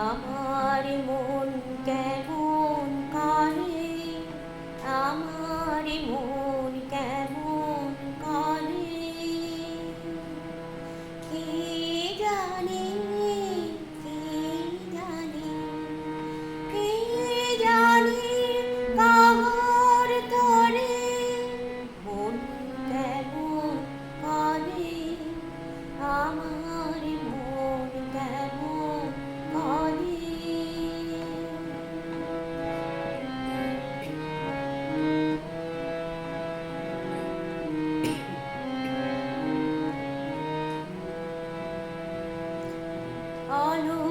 আমার মন কেমন all who.